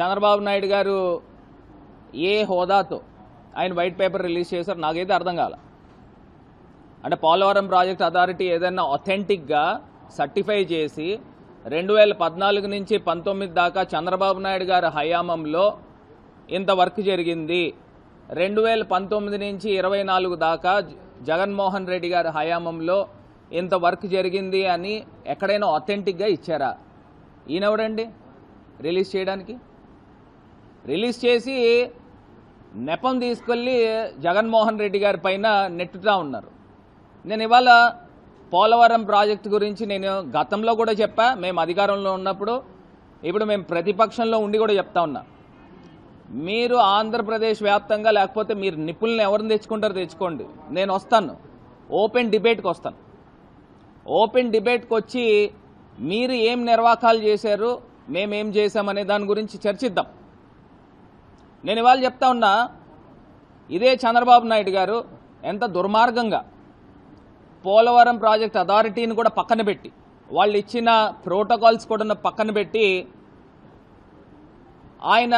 చంద్రబాబు నాయుడు గారు ఏ హోదాతో ఆయన white paper release చేశారు నాకైతే అర్థం కాల. అంటే పోలవరం ప్రాజెక్ట్ అథారిటీ ఏదైనా అథెంటిక్గా సర్టిఫై చేసి రెండు వేల పద్నాలుగు నుంచి పంతొమ్మిది దాకా చంద్రబాబు నాయుడు గారి హయామంలో ఇంత వర్క్ జరిగింది. రెండు వేల పంతొమ్మిది నుంచి ఇరవై నాలుగు దాకా జగన్మోహన్ రెడ్డి గారి హయామంలో ఇంత వర్క్ జరిగింది అని ఎక్కడైనా అథెంటిక్గా ఇచ్చారా? ఈయనెవడండి రిలీజ్ చేయడానికి? రిలీజ్ చేసి నెపం తీసుకెళ్ళి జగన్మోహన్ రెడ్డి గారి పైన నెట్టుతా ఉన్నారు. నేను ఇవాళ పోలవరం ప్రాజెక్టు గురించి నేను గతంలో కూడా చెప్పా మేము అధికారంలో ఉన్నప్పుడు ఇప్పుడు మేము ప్రతిపక్షంలో ఉండి కూడా చెప్తా ఉన్నా. మీరు ఆంధ్రప్రదేశ్ వ్యాప్తంగా లేకపోతే మీరు నిపుణులను ఎవరిని తెచ్చుకుంటారో తెచ్చుకోండి. నేను వస్తాను. ఓపెన్ డిబేట్కి వస్తాను. ఓపెన్ డిబేట్కి వచ్చి మీరు ఏం నిర్వాకాలు చేశారు మేమేం చేశామనే దాని గురించి చర్చిద్దాం. నేను ఇవాళ చెప్తా ఉన్నా ఇదే చంద్రబాబు నాయుడు గారు ఎంత దుర్మార్గంగా పోలవరం ప్రాజెక్ట్ అథారిటీని కూడా పక్కన పెట్టి వాళ్ళు ఇచ్చిన ప్రోటోకాల్స్ కూడా పక్కన పెట్టి ఆయన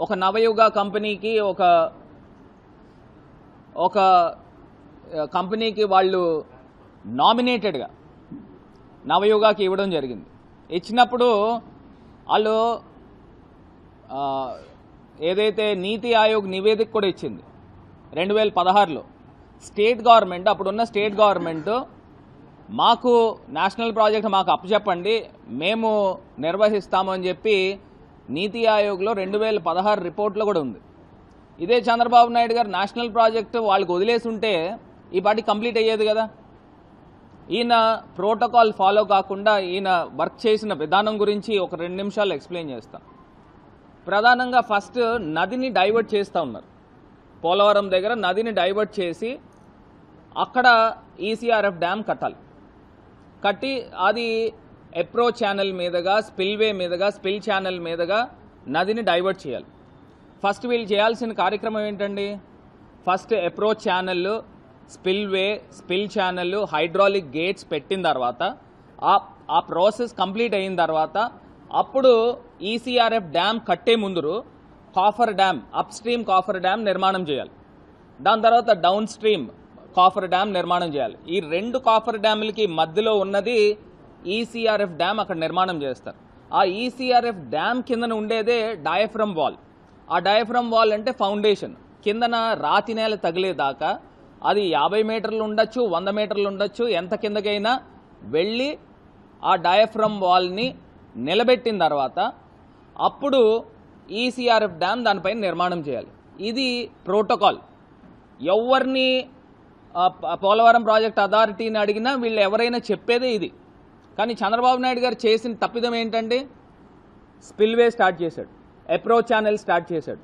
ఒక నవయుగ కంపెనీకి ఒక ఒక కంపెనీకి వాళ్ళు నామినేటెడ్గా నవయుగాకి ఇవ్వడం జరిగింది. ఇచ్చినప్పుడు వాళ్ళు ఏదైతే నీతి ఆయోగ్ నివేదిక కూడా ఇచ్చింది రెండు వేల పదహారులో స్టేట్ గవర్నమెంట్ అప్పుడున్న స్టేట్ గవర్నమెంట్ మాకు నేషనల్ ప్రాజెక్ట్ మాకు అప్పచెప్పండి మేము నిర్వహిస్తాము అని చెప్పి నీతి ఆయోగ్లో రెండు వేల పదహారు రిపోర్ట్లో కూడా ఉంది. ఇదే చంద్రబాబు నాయుడు గారు నేషనల్ ప్రాజెక్ట్ వాళ్ళకి వదిలేసి ఉంటే ఈ పాటి కంప్లీట్ అయ్యేది కదా. ఈయన ప్రోటోకాల్ ఫాలో కాకుండా ఈయన వర్క్ చేసిన విధానం గురించి ఒక రెండు నిమిషాలు ఎక్స్ప్లెయిన్ చేస్తాను ప్రధానంగా ఫస్ట్ నదిని డైవర్ట్ చేస్తూ ఉన్నారు. పోలవరం దగ్గర నదిని డైవర్ట్ చేసి అక్కడ ఈసీఆర్ఎఫ్ డ్యామ్ కట్టాలి. కట్టి అది ఎప్రో ఛానల్ మీదుగా స్పిల్వే మీదుగా స్పిల్ ఛానల్ మీదుగా నదిని డైవర్ట్ చేయాలి. ఫస్ట్ వీళ్ళు చేయాల్సిన కార్యక్రమం ఏంటండి? First approach channel spillway spill channel hydraulic gates పెట్టిన తర్వాత ఆ ప్రాసెస్ కంప్లీట్ అయిన తర్వాత అప్పుడు ఈసీఆర్ఎఫ్ డ్యామ్ కట్టే ముందురు coffer dam upstream coffer dam నిర్మాణం చేయాలి. దాని తర్వాత డౌన్ స్ట్రీమ్ కాఫర్ డ్యామ్ నిర్మాణం చేయాలి. ఈ రెండు కాఫర్ డ్యాములకి మధ్యలో ఉన్నది ఈసీఆర్ఎఫ్ డ్యామ్ అక్కడ నిర్మాణం చేస్తారు. ఆ ఈసీఆర్ఎఫ్ డ్యామ్ కిందన ఉండేదే డయాఫ్రమ్ వాల్ ఆ డయాఫ్రమ్ వాల్ అంటే ఫౌండేషన్ కిందన రాతి నేల తగిలేదాకా అది యాభై మీటర్లు ఉండొచ్చు వంద మీటర్లు ఉండొచ్చు ఎంత కిందకైనా వెళ్ళి ఆ డయాఫ్రమ్ వాల్ని నిలబెట్టిన తర్వాత అప్పుడు ఈసీఆర్ఎఫ్ డ్యామ్ దానిపైన నిర్మాణం చేయాలి. ఇది ప్రోటోకాల్ ఎవరిని పోలవరం ప్రాజెక్ట్ అథారిటీని అడిగినా వీళ్ళు ఎవరైనా చెప్పేదే ఇది. కానీ చంద్రబాబు నాయుడు గారు చేసిన తప్పిదం ఏంటంటే స్పిల్వే స్టార్ట్ చేశాడు. అప్రోచ్ ఛానల్ స్టార్ట్ చేశాడు.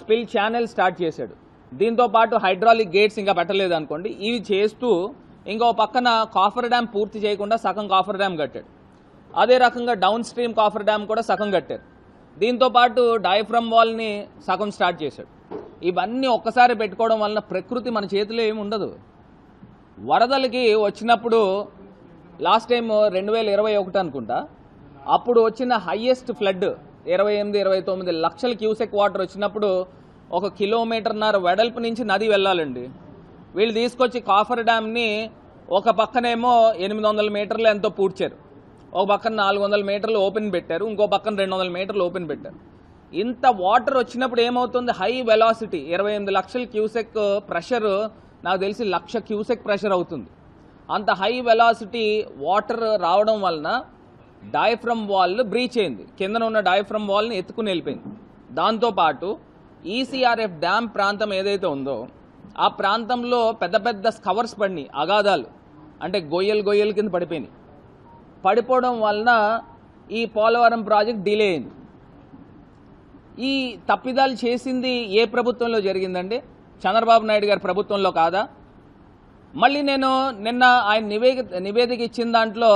స్పిల్ ఛానల్ స్టార్ట్ చేశాడు. దీంతో పాటు హైడ్రాలిక్ గేట్స్ ఇంకా పెట్టలేదు అనుకోండి. ఇవి చేస్తూ ఇంకో పక్కన కాఫర్ డ్యామ్ పూర్తి చేయకుండా సగం కాఫర్ డ్యామ్ కట్టాడు. అదే రకంగా డౌన్ స్ట్రీమ్ కాఫర్ డ్యామ్ కూడా సగం కట్టారు. దీంతో పాటు డయాఫ్రమ్ వాల్ని సగం స్టార్ట్ చేశాడు. ఇవన్నీ ఒక్కసారి పెట్టుకోవడం వలన ప్రకృతి మన చేతిలో ఏమి ఉండదు. వరదలకి వచ్చినప్పుడు లాస్ట్ టైం రెండు వేల ఇరవై ఒకటి అనుకుంటా అప్పుడు వచ్చిన హయ్యెస్ట్ ఫ్లడ్ ఇరవై ఎనిమిది ఇరవై తొమ్మిది లక్షల క్యూసెక్ వాటర్ వచ్చినప్పుడు ఒక కిలోమీటర్న్నర వెడల్పు నుంచి నది వెళ్ళాలండి. వీళ్ళు తీసుకొచ్చి కాఫర్ డ్యామ్ని ఒక పక్కనేమో ఎనిమిది వందల మీటర్లు ఎంతో పూడ్చారు. ఒక పక్కన నాలుగు వందల మీటర్లు ఓపెన్ పెట్టారు ఇంకో పక్కన రెండు వందల మీటర్లు ఓపెన్ పెట్టారు. ఇంత వాటర్ వచ్చినప్పుడు ఏమవుతుంది? హై వెలాసిటీ ఇరవై ఎనిమిది లక్షల క్యూసెక్ ప్రెషర్ నాకు తెలిసి లక్ష క్యూసెక్ ప్రెషర్ అవుతుంది. అంత హై వెలాసిటీ వాటర్ రావడం వలన డయాఫ్రమ్ వాల్ బ్రీచ్ అయింది. కిందన ఉన్న డయాఫ్రమ్ వాల్ని ఎత్తుకుని వెళ్ళిపోయింది. దాంతోపాటు ఈసీఆర్ఎఫ్ డ్యామ్ ప్రాంతం ఏదైతే ఉందో ఆ ప్రాంతంలో పెద్ద పెద్ద స్కవర్స్ పడినాయి అగాధాలు. అంటే గొయ్యలు గొయ్యల కింద పడిపోయినాయి. పడిపోవడం వలన ఈ పోలవరం ప్రాజెక్ట్ డిలే అయింది. ఈ తప్పిదాలు చేసింది ఏ ప్రభుత్వంలో జరిగిందండి? చంద్రబాబు నాయుడు గారి ప్రభుత్వంలో కాదా? మళ్ళీ నేను నిన్న ఆయన నివేదిక నివేదిక ఇచ్చిన దాంట్లో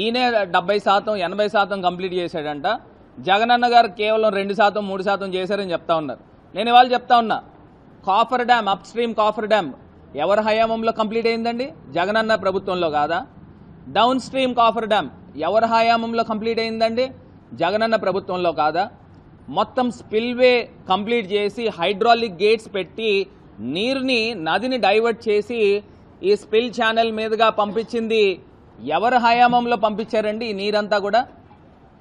ఈయనే డెబ్బై శాతం ఎనభై శాతం కంప్లీట్ చేశాడంట. జగనన్న గారు కేవలం రెండు శాతం మూడు శాతం చేశారని చెప్తా ఉన్నారు. నేను ఇవాళ చెప్తా ఉన్నా coffer dam upstream coffer dam ఎవరి హయాంలో కంప్లీట్ అయిందండి? జగనన్న ప్రభుత్వంలో కాదా? డౌన్ స్ట్రీమ్ కాఫర్ డ్యామ్ ఎవరి హయాంలో కంప్లీట్ అయిందండి? జగనన్న ప్రభుత్వంలో కాదా? మొత్తం స్పిల్వే కంప్లీట్ చేసి హైడ్రాలిక్ గేట్స్ పెట్టి నీరుని నదిని డైవర్ట్ చేసి ఈ స్పిల్ ఛానల్ మీదుగా పంపించింది ఎవరి హయాంలో పంపించారండి ఈ నీరంతా కూడా?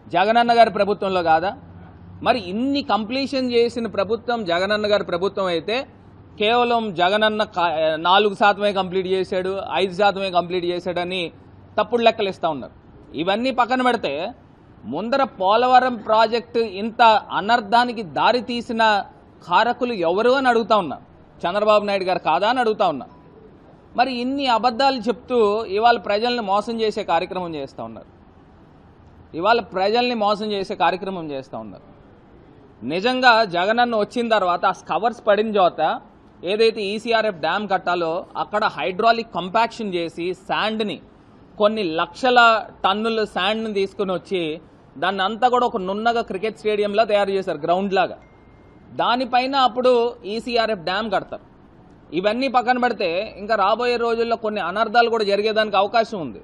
జగనన్న గారి ప్రభుత్వంలో కాదా? మరి ఇన్ని కంప్లీషన్ చేసిన ప్రభుత్వం జగనన్న గారి ప్రభుత్వం అయితే కేవలం జగనన్న నాలుగు శాతమే కంప్లీట్ చేశాడు ఐదు శాతమే కంప్లీట్ చేశాడని తప్పుడు లెక్కలు ఇస్తూ ఉన్నారు. ఇవన్నీ పక్కన పెడితే ముందర పోలవరం ప్రాజెక్టు ఇంత అనర్థానికి దారి తీసిన కారకులు ఎవరు అని అడుగుతా ఉన్నా. చంద్రబాబు నాయుడు గారు కాదా అని అడుగుతా ఉన్నా. మరి ఇన్ని అబద్ధాలు చెప్తూ ఇవాళ ప్రజల్ని మోసం చేసే కార్యక్రమం చేస్తూ ఉన్నారు. ఇవాళ ప్రజల్ని మోసం చేసే కార్యక్రమం చేస్తూ ఉన్నారు. నిజంగా జగనన్న వచ్చిన తర్వాత ఆ స్కవర్స్ పడిన చోత ఏదైతే ఈసీఆర్ఎఫ్ డ్యామ్ కట్టాలో అక్కడ హైడ్రాలిక్ కంపాక్షన్ చేసి శాండ్ని కొన్ని లక్షల టన్నులు శాండ్ని తీసుకుని వచ్చి దాన్ని అంతా కూడా ఒక నున్నగా క్రికెట్ స్టేడియంలో తయారు చేశారు గ్రౌండ్ లాగా దానిపైన అప్పుడు ఈసీఆర్ఎఫ్ డ్యామ్ కడతారు. ఇవన్నీ పక్కన పెడితే ఇంకా రాబోయే రోజుల్లో కొన్ని అనర్థాలు కూడా జరిగేదానికి అవకాశం ఉంది.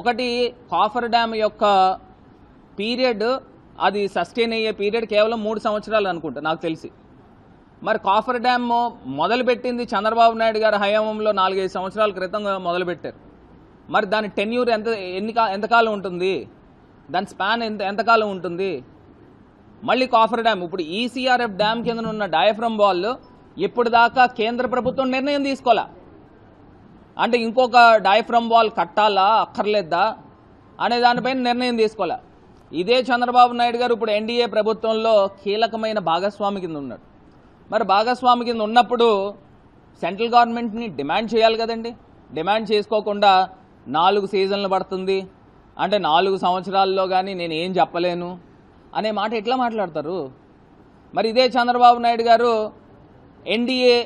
ఒకటి కాఫర్ డ్యామ్ యొక్క పీరియడ్ అది సస్టైన్ అయ్యే పీరియడ్ కేవలం మూడు సంవత్సరాలు అనుకుంటా నాకు తెలిసి. మరి కాఫర్ డ్యామ్ మొదలుపెట్టింది చంద్రబాబు నాయుడు గారి హయాంలో నాలుగైదు సంవత్సరాల క్రితం మొదలుపెట్టారు. మరి దాని టెన్యూర్ ఎంత ఎన్ని ఎంతకాలం ఉంటుంది? దాని స్పాన్ ఎంత ఎంతకాలం ఉంటుంది? మళ్ళీ కాఫర్ డ్యామ్. ఇప్పుడు ఈసీఆర్ఎఫ్ డ్యామ్ కింద ఉన్న డయాఫ్రమ్ వాళ్ళు ఇప్పుడు దాకా కేంద్ర ప్రభుత్వం నిర్ణయం తీసుకోవాలా? అంటే ఇంకొక డయాఫ్రమ్ వాల్ కట్టాలా? అక్కర్లేదా? అనే దానిపైన నిర్ణయం తీసుకోవాలా? ఇదే చంద్రబాబు నాయుడు గారు ఇప్పుడు ఎన్డీఏ ప్రభుత్వంలో కీలకమైన భాగస్వామి కింద ఉన్నాడు. మరి భాగస్వామి కింద ఉన్నప్పుడు సెంట్రల్ గవర్నమెంట్ని డిమాండ్ చేయాలి కదండి. డిమాండ్ చేసుకోకుండా నాలుగు సీజన్లు పడుతుంది. అంటే నాలుగు సంవత్సరాల్లో కానీ నేను ఏం చెప్పలేను. అనే మాట ఎట్లా మాట్లాడతారు? మరి ఇదే చంద్రబాబు నాయుడు గారు ఎన్డీఏ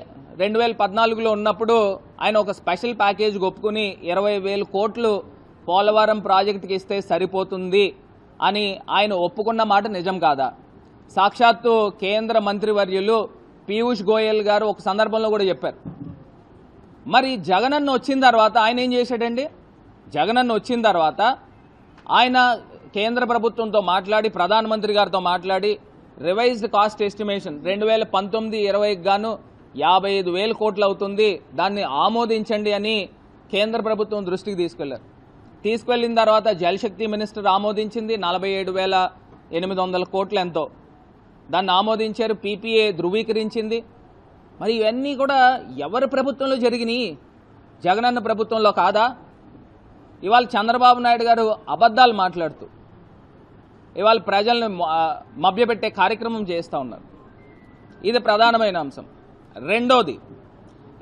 రెండు వేల పద్నాలుగులో ఉన్నప్పుడు ఆయన ఒక స్పెషల్ ప్యాకేజ్ ఒప్పుకుని ఇరవై వేలు కోట్లు పోలవరం ప్రాజెక్టుకి ఇస్తే సరిపోతుంది అని ఆయన ఒప్పుకున్న మాట నిజం కాదా? సాక్షాత్తు కేంద్ర మంత్రివర్యులు పీయూష్ గోయల్ గారు ఒక సందర్భంలో కూడా చెప్పారు. మరి జగనన్న వచ్చిన తర్వాత ఆయన ఏం చేశాడండి? జగనన్న వచ్చిన తర్వాత ఆయన కేంద్ర ప్రభుత్వంతో మాట్లాడి ప్రధానమంత్రి గారితో మాట్లాడి రివైజ్డ్ కాస్ట్ ఎస్టిమేషన్ రెండు వేల పంతొమ్మిది ఇరవైకి గాను యాభై ఐదు వేల కోట్లు అవుతుంది దాన్ని ఆమోదించండి అని కేంద్ర ప్రభుత్వం దృష్టికి తీసుకెళ్ళారు. తీసుకెళ్ళిన తర్వాత జలశక్తి మినిస్టర్ ఆమోదించింది నలభై ఏడు వేల ఎనిమిది వందల కోట్లు ఎంతో. దాన్ని ఆమోదించారు పీపీఏ ధృవీకరించింది. మరి ఇవన్నీ కూడా ఎవరి ప్రభుత్వంలో జరిగినాయి జగనన్న ప్రభుత్వంలో కాదా? ఇవాళ చంద్రబాబు నాయుడు గారు అబద్ధాలు మాట్లాడుతూ ఇవాళ ప్రజల్ని మ- మభ్యపెట్టే కార్యక్రమం చేస్తూ ఉన్నారు. ఇది ప్రధానమైన అంశం. రెండోది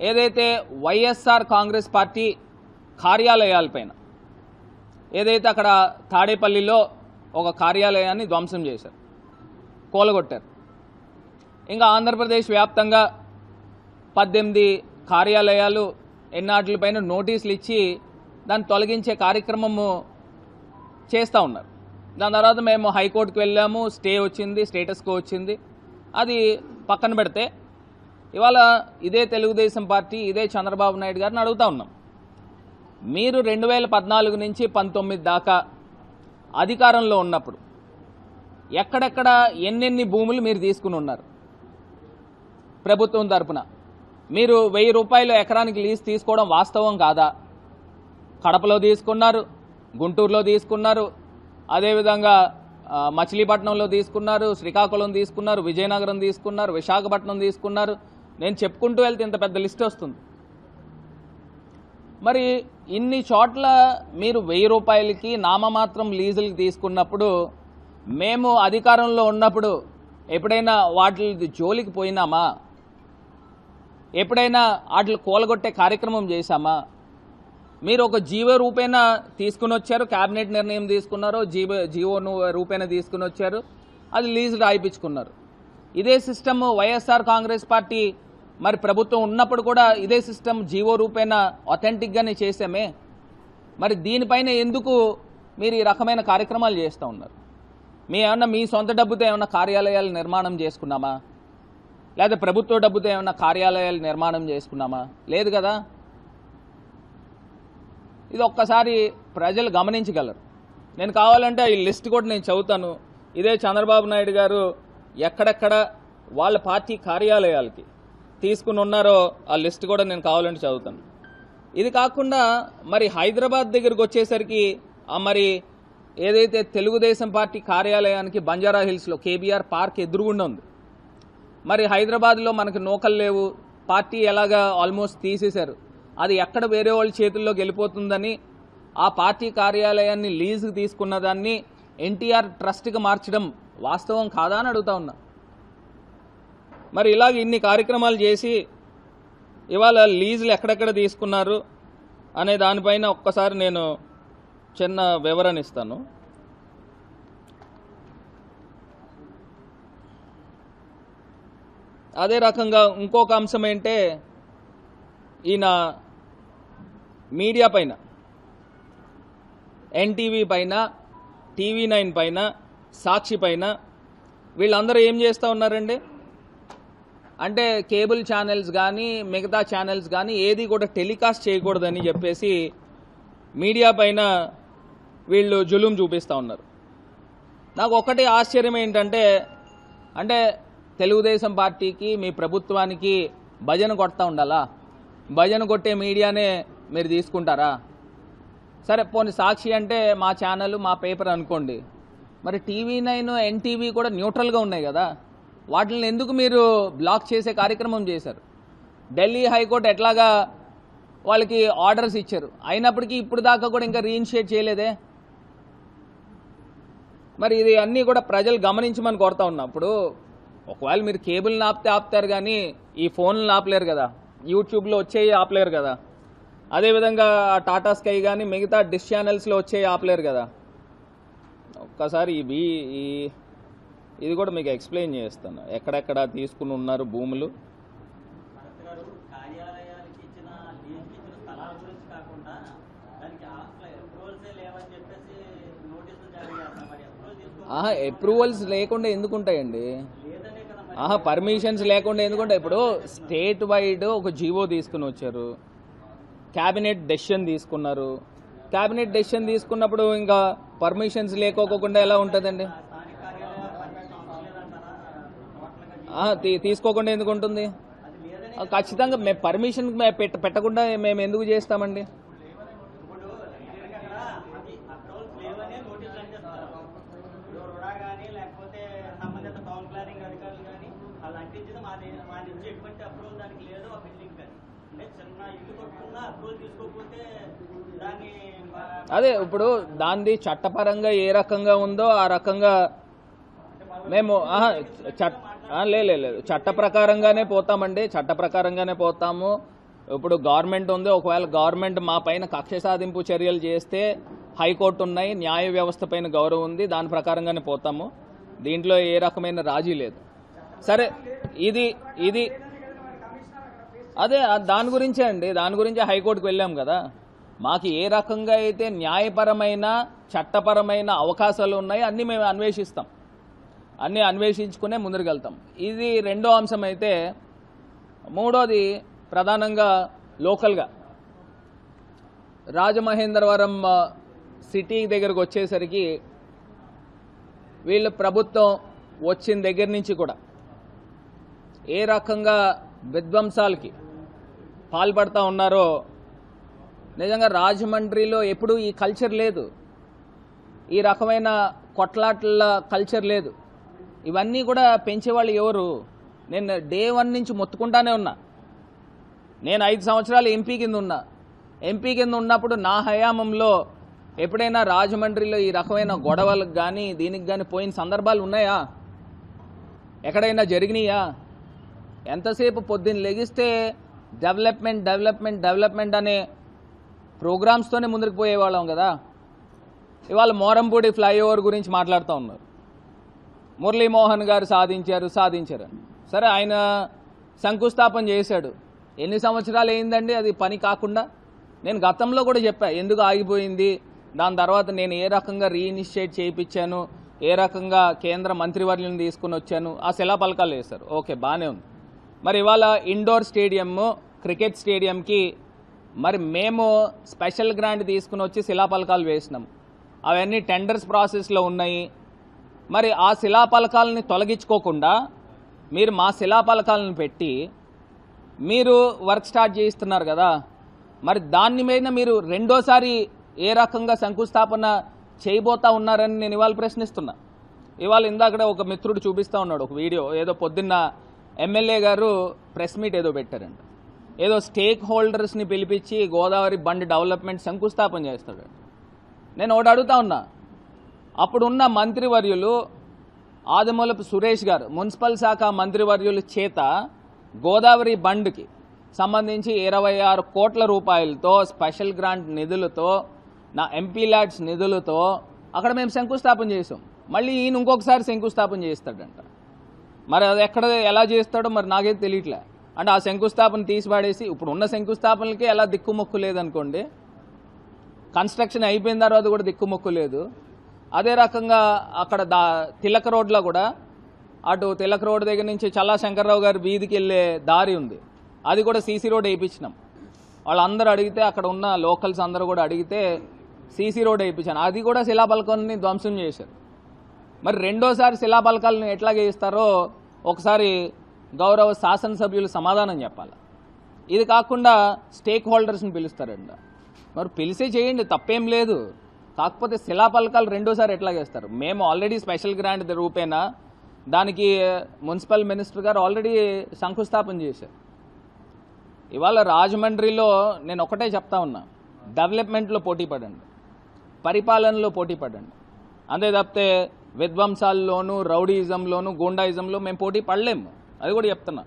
ఏదైతే వైఎస్ఆర్ కాంగ్రెస్ పార్టీ కార్యాలయాలపైన ఏదైతే అక్కడ తాడేపల్లిలో ఒక కార్యాలయాన్ని ధ్వంసం చేశారు కూలగొట్టారు. ఇంకా ఆంధ్రప్రదేశ్ వ్యాప్తంగా పద్దెనిమిది కార్యాలయాలు ఎన్నాటిపైన నోటీసులు ఇచ్చి దాన్ని తొలగించే కార్యక్రమము చేస్తూ ఉన్నారు. దాని తర్వాత మేము హైకోర్టుకు వెళ్ళాము స్టే వచ్చింది స్టేటస్కో వచ్చింది. అది పక్కన పెడితే ఇవాళ ఇదే తెలుగుదేశం పార్టీ ఇదే చంద్రబాబు నాయుడు గారిని అడుగుతా ఉన్నాం. మీరు రెండు వేల పద్నాలుగు నుంచి పంతొమ్మిది దాకా అధికారంలో ఉన్నప్పుడు ఎక్కడెక్కడ ఎన్నెన్ని భూములు మీరు తీసుకుని ఉన్నారు? ప్రభుత్వం తరపున. మీరు వెయ్యి రూపాయలు ఎకరానికి లీజ్ తీసుకోవడం వాస్తవం కాదా? కడపలో తీసుకున్నారు గుంటూరులో తీసుకున్నారు అదేవిధంగా మచిలీపట్నంలో తీసుకున్నారు శ్రీకాకుళం తీసుకున్నారు విజయనగరం తీసుకున్నారు విశాఖపట్నం తీసుకున్నారు. నేను చెప్పుకుంటూ వెళ్తే ఇంత పెద్ద లిస్ట్ వస్తుంది. మరి ఇన్ని చోట్ల మీరు వెయ్యి రూపాయలకి నామమాత్రం లీజులకి తీసుకున్నప్పుడు మేము అధికారంలో ఉన్నప్పుడు ఎప్పుడైనా వాటి జోలికి పోయినామా? ఎప్పుడైనా వాటిని కూలగొట్టే కార్యక్రమం చేశామా? మీరు ఒక జీవో రూపేణ తీసుకుని వచ్చారు క్యాబినెట్ నిర్ణయం తీసుకున్నారు జీవో జీవో రూపేణ తీసుకుని వచ్చారు అది లీజ్ రాయిపించుకున్నారు. ఇదే సిస్టమ్ వైఎస్ఆర్ కాంగ్రెస్ పార్టీ మరి ప్రభుత్వం ఉన్నప్పుడు కూడా ఇదే సిస్టమ్ జీవో రూపేణ అథెంటిక్గానే చేసామే మరి దీనిపైన ఎందుకు మీరు ఈ రకమైన కార్యక్రమాలు చేస్తూ ఉన్నారు? మీ ఏమన్నా మీ సొంత డబ్బుతో ఏమన్నా కార్యాలయాలు నిర్మాణం చేసుకున్నామా? లేదా ప్రభుత్వ డబ్బుతో ఏమన్నా కార్యాలయాలు నిర్మాణం చేసుకున్నామా? లేదు కదా? ఇది ఒక్కసారి ప్రజలు గమనించగలరు. నేను కావాలంటే ఈ లిస్ట్ కూడా నేను చదువుతాను. ఇదే చంద్రబాబు నాయుడు గారు ఎక్కడెక్కడ వాళ్ళ పార్టీ కార్యాలయాలకి తీసుకుని ఉన్నారో ఆ లిస్ట్ కూడా నేను కావాలంటే చదువుతాను. ఇది కాకుండా మరి హైదరాబాద్ దగ్గరికి వచ్చేసరికి ఆ మరి ఏదైతే తెలుగుదేశం పార్టీ కార్యాలయానికి బంజారా హిల్స్లో కేబీఆర్ పార్క్ ఎదురుగుండా ఉంది. మరి హైదరాబాద్లో మనకు నూకలు లేవు. పార్టీ ఎలాగా ఆల్మోస్ట్ తీసేశారు. అది ఎక్కడ వేరే వాళ్ళ చేతుల్లోకి వెళ్ళిపోతుందని ఆ పార్టీ కార్యాలయాన్ని లీజుకు తీసుకున్న దాన్ని ఎన్టీఆర్ ట్రస్ట్కి మార్చడం వాస్తవం కాదా అని అడుగుతా ఉన్నా. మరి ఇలాగ ఇన్ని కార్యక్రమాలు చేసి ఇవాళ లీజులు ఎక్కడెక్కడ తీసుకున్నారు అనే దానిపైన ఒక్కసారి నేను చిన్న వివరణ ఇస్తాను. అదే రకంగా ఇంకొక అంశం ఏంటే ఈయన మీడియా పైన ఎన్టీవీ పైన టీవీ నైన్ పైన సాక్షి పైన వీళ్ళందరూ ఏం చేస్తూ ఉన్నారండి? అంటే కేబుల్ ఛానల్స్ కానీ మిగతా ఛానల్స్ కానీ ఏది కూడా టెలికాస్ట్ చేయకూడదని చెప్పేసి మీడియా పైన వీళ్ళు జులుం చూపిస్తూ ఉన్నారు. నాకు ఒకటి ఆశ్చర్యం ఏంటంటే అంటే తెలుగుదేశం పార్టీకి మీ ప్రభుత్వానికి భజన కొడతా ఉండాలా? భజన కొట్టే మీడియానే మీరు తీసుకుంటారా? సరే పోనీ సాక్షి అంటే మా ఛానల్ మా పేపర్ అనుకోండి. మరి టీవీ నైన్ ఎన్టీవీ కూడా న్యూట్రల్గా ఉన్నాయి కదా. వాటిని ఎందుకు మీరు బ్లాక్ చేసే కార్యక్రమం చేశారు? ఢిల్లీ హైకోర్టు ఎట్లాగా వాళ్ళకి ఆర్డర్స్ ఇచ్చారు? అయినప్పటికీ ఇప్పుడు దాకా కూడా ఇంకా రీఇనిషియేట్ చేయలేదే? మరి ఇది అన్నీ కూడా ప్రజలు గమనించమని కోరుతా ఉన్నప్పుడు ఒకవేళ మీరు కేబుల్ని ఆపితే ఆపుతారు కానీ ఈ ఫోన్లు ఆపలేరు కదా. యూట్యూబ్లో వచ్చేవి ఆపలేరు కదా. అదేవిధంగా టాటా స్కై కానీ మిగతా డిష్ ఛానల్స్లో వచ్చేవి ఆపలేరు కదా. ఒక్కసారి ఇవి ఈ ఇది కూడా మీకు ఎక్స్ప్లెయిన్ చేస్తాను. ఎక్కడెక్కడ తీసుకుని ఉన్నారు భూములు. ఆహా అప్రూవల్స్ లేకుండా ఎందుకు ఉంటాయండి? లేదనే కదా మరి. ఆహా పర్మిషన్స్ లేకుండా ఎందుకంటే ఇప్పుడు స్టేట్ వైడ్ ఒక జీవో తీసుకుని వచ్చారు. క్యాబినెట్ డెసిషన్ తీసుకున్నారు. క్యాబినెట్ డెసిషన్ తీసుకున్నప్పుడు ఇంకా పర్మిషన్స్ లేకోకుండా ఎలా ఉంటుందండి? తీ- తీసుకోకుండా ఎందుకు ఉంటుంది? ఖచ్చితంగా మేము పర్మిషన్ పెట్ట పెట్టకుండా మేము ఎందుకు చేస్తామండి ఇప్పుడు క్లియర్గా అక్కడ అది అప్రూవల్స్ లేవనే నోటీసులు అందిస్తారు ఇప్పుడు రుడా కానీ లేకపోతే సంబంధిత టౌన్ ప్లానింగ్ అధికారులు కానీ వాళ్ళు అంటించింది మా దే- మా నుంచి ఎటువంటి అప్రూవల్ దానికి లేదు ఆ బిల్డింగ్ కానీ అంటే చిన్న ఇల్లు కొట్టుకున్నా అప్రూవల్ తీసుకోకపోతే దాన్ని మా- అదే ఇప్పుడు దాన్ని చట్టపరంగా ఏ రకంగా ఉందో ఆ రకంగా మేము చట్ లే లే, లేదు చట్ట ప్రకారంగానే పోతామండి చట్ట ప్రకారంగానే పోతాము. ఇప్పుడు గవర్నమెంట్ ఉంది ఒకవేళ గవర్నమెంట్ మా పైన కక్ష సాధింపు చర్యలు చేస్తే హైకోర్టు ఉన్నాయి న్యాయ వ్యవస్థ పైన గౌరవం ఉంది దాని ప్రకారంగానే పోతాము. దీంట్లో ఏ రకమైన రాజీ లేదు. సరే ఇది ఇది అదే దాని గురించే అండి. దాని గురించే హైకోర్టుకు వెళ్ళాం కదా. మాకు ఏ రకంగా అయితే న్యాయపరమైన చట్టపరమైన అవకాశాలు ఉన్నాయో అన్నీ మేము అన్వేషిస్తాం. అన్నీ అన్వేషించుకునే ముందుకు ఇది రెండో అంశం అయితే మూడోది ప్రధానంగా లోకల్గా. రాజమహేంద్రవరం సిటీ దగ్గరకు వచ్చేసరికి వీళ్ళు ప్రభుత్వం వచ్చిన దగ్గర నుంచి కూడా ఏ రకంగా విధ్వంసాలకి పాల్పడతా ఉన్నారో నిజంగా రాజమండ్రిలో ఎప్పుడూ ఈ కల్చర్ లేదు. ఈ రకమైన కొట్లాట్ల కల్చర్ లేదు. ఇవన్నీ కూడా పెంచేవాళ్ళు ఎవరు? నేను డే వన్ నుంచి మొత్తుకుంటానే ఉన్నా. నేను ఐదు సంవత్సరాలు ఎంపీ కింద ఉన్నా. ఎంపీ కింద ఉన్నప్పుడు నా హయామంలో ఎప్పుడైనా రాజమండ్రిలో ఈ రకమైన గొడవలకు కానీ దీనికి కానీ పోయిన సందర్భాలు ఉన్నాయా? ఎక్కడైనా జరిగినాయా? ఎంతసేపు పొద్దున్న లెగిస్తే డెవలప్మెంట్ డెవలప్మెంట్ డెవలప్మెంట్ అనే ప్రోగ్రామ్స్తోనే ముందుకు పోయేవాళ్ళం కదా. ఇవాళ మోరంపూడి ఫ్లైఓవర్ గురించి మాట్లాడుతూ ఉన్నారు. మురళీమోహన్ గారు సాధించారు సాధించారు సరే ఆయన శంకుస్థాపన చేశాడు. ఎన్ని సంవత్సరాలు అయిందండి అది పని కాకుండా? నేను గతంలో కూడా చెప్పా ఎందుకు ఆగిపోయింది? దాని తర్వాత నేను ఏ రకంగా రీఇనిషియేట్ చేయించాను? ఏ రకంగా కేంద్ర మంత్రివర్యులను తీసుకుని వచ్చాను? ఆ శిలాపలకాలు వేశారు. ఓకే బాగానే ఉంది. మరి ఇవాళ ఇండోర్ స్టేడియము క్రికెట్ స్టేడియంకి మరి మేము స్పెషల్ గ్రాంట్ తీసుకుని వచ్చి శిలాపలకాలు వేసినాం. అవన్నీ టెండర్స్ ప్రాసెస్లో ఉన్నాయి. మరి ఆ శిలాపలకాలని తొలగించుకోకుండా మీరు మా శిలాపలకాలను పెట్టి మీరు వర్క్ స్టార్ట్ చేయిస్తున్నారు కదా మరి దాని మీద మీరు రెండోసారి ఏ రకంగా శంకుస్థాపన చేయబోతా ఉన్నారని నేను ఇవాళ ప్రశ్నిస్తున్నా. ఇవాళ ఇందాకడే ఒక మిత్రుడు చూపిస్తా ఉన్నాడు ఒక వీడియో ఏదో పొద్దున్న ఎమ్మెల్యే గారు ప్రెస్ మీట్ ఏదో పెట్టారంట. ఏదో స్టేక్ హోల్డర్స్ని పిలిపించి గోదావరి బండ్ డెవలప్మెంట్ శంకుస్థాపన చేస్తాడు. నేను ఒకటి అడుగుతా ఉన్నా. అప్పుడున్న మంత్రివర్యులు ఆదిమూలపు సురేష్ గారు మున్సిపల్ శాఖ మంత్రివర్యుల చేత గోదావరి బండ్కి సంబంధించి ఇరవై ఆరు కోట్ల రూపాయలతో స్పెషల్ గ్రాంట్ నిధులతో నా ఎంపీ ల్యాడ్స్ నిధులతో అక్కడ మేము శంకుస్థాపన చేసాం మళ్ళీ ఈయన ఇంకొకసారి శంకుస్థాపన చేస్తాడంట. మరి అది ఎక్కడ ఎలా చేస్తాడో మరి నాకేం తెలియట్లే. అంటే ఆ శంకుస్థాపన తీసి పాడేసి ఇప్పుడు ఉన్న శంకుస్థాపనలకి ఎలా దిక్కుమొక్కు లేదనుకోండి కన్స్ట్రక్షన్ అయిపోయిన తర్వాత కూడా దిక్కుమొక్కు లేదు. అదే రకంగా అక్కడ దా తిలక రోడ్లో కూడా అటు తిలక రోడ్ దగ్గర నుంచి చల్లా శంకర్రావు గారి వీధికి వెళ్ళే దారి ఉంది. అది కూడా సీసీ రోడ్ వేయించినాం. వాళ్ళందరూ అడిగితే అక్కడ ఉన్న లోకల్స్ అందరూ కూడా అడిగితే సీసీ రోడ్ వేయించాను అది కూడా శిలాపలకాన్ని ధ్వంసం చేశారు. మరి రెండోసారి శిలాపలకాలను ఎట్లాగే ఇస్తారో ఒకసారి గౌరవ శాసనసభ్యులు సమాధానం చెప్పాలి. ఇది కాకుండా స్టేక్ హోల్డర్స్ని పిలుస్తారండి మరి పిలిసే చేయండి తప్పేం లేదు. కాకపోతే శిలాపలకాలు రెండోసారి ఎట్లా చేస్తారు? మేము ఆల్రెడీ స్పెషల్ గ్రాంట్ రూపేనా దానికి మున్సిపల్ మినిస్టర్ గారు ఆల్రెడీ శంకుస్థాపన చేశారు. ఇవాళ రాజమండ్రిలో నేను ఒకటే చెప్తా ఉన్నా. డెవలప్మెంట్లో పోటీ పడండి. పరిపాలనలో పోటీ పడండి. అంతే తప్పితే విధ్వంసాల్లోనూ రౌడీయిజంలోనూ గూండాయిజంలో మేము పోటీ పడలేము. అది కూడా చెప్తున్నా.